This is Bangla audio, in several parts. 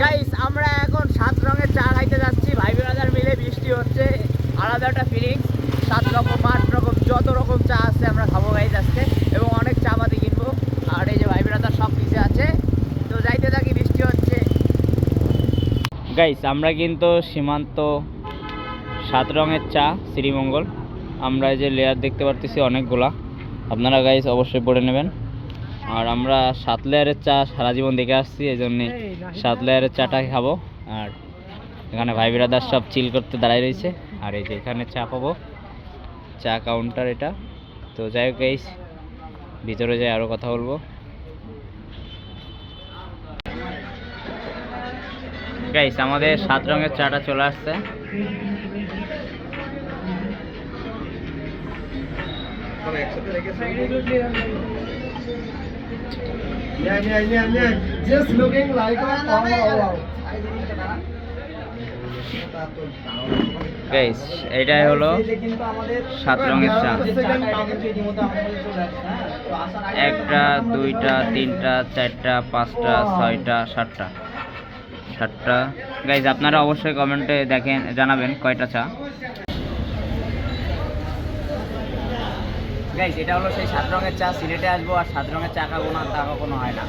গাইস আমরা এখন সাত রঙের চা খাইতে যাচ্ছি। ভাই ব্রাদার মিলে বৃষ্টি হচ্ছে। আলাদা একটা ফিলিংস সাত রকম, আট রকম, যত রকম চা আছে আমরা খাব গাইজ আজকে। এবং অনেক চা পাতি কিনবো। আর এই যে ভাই ব্রাদার সব পিছে আছে। তো যাইতে থাকি, বৃষ্টি হচ্ছে। গাইস আমরা কিন্তু সীমান্ত সাত রঙের চা, শ্রীমঙ্গল। আমরা এই যে লেয়ার দেখতে পারতেছি অনেকগুলা। আপনারা গাইস অবশ্যই পড়ে নেবেন। আর আমরা সাত লেয়ারের চা সারা জীবন দেখে আসছি এই জন্যে সাত লেয়ারের চাটা খাব। আর এখানে ভাই বিরাদার সব চিল করতে দাঁড়ায় রয়েছে। আর এই যে এখানে চা পাবো। চা কাউন্টার এটা। তো যাই হোক গাইস ভিতরে যাই আরও কথা বলব। গাইস আমাদের সাত রঙের চাটা চলে আসছে। Just looking like a wow. Guys এইটাই হলো সাত রঙের চা। একটা দুইটা তিনটা চারটা পাঁচটা ছয়টা সাতটা। সাতটা। গাইজ আপনারা অবশ্যই কমেন্টে দেখেন জানাবেন কয়টা চা। গাইজ এটা হলো সেই সাত রঙের চা, সিলেটে আসব আর সাত রঙের চা খাব না, তা কখনো হয় না।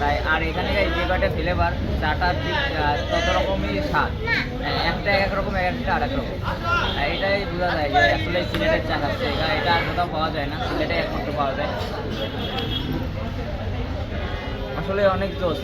তাই, আর এখানে গাইজ যে কয়টা ফ্লেভার চাটা তত রকমই স্বাদ। একটা এক রকম, এক একটা আর এক রকম এটাই বোঝা যায় যে আসলে সিলেটের চা খাচ্ছে। এটা আর কোথাও পাওয়া যায় না, সিলেটে একমাত্র পাওয়া যায়। আসলে অনেক দোষ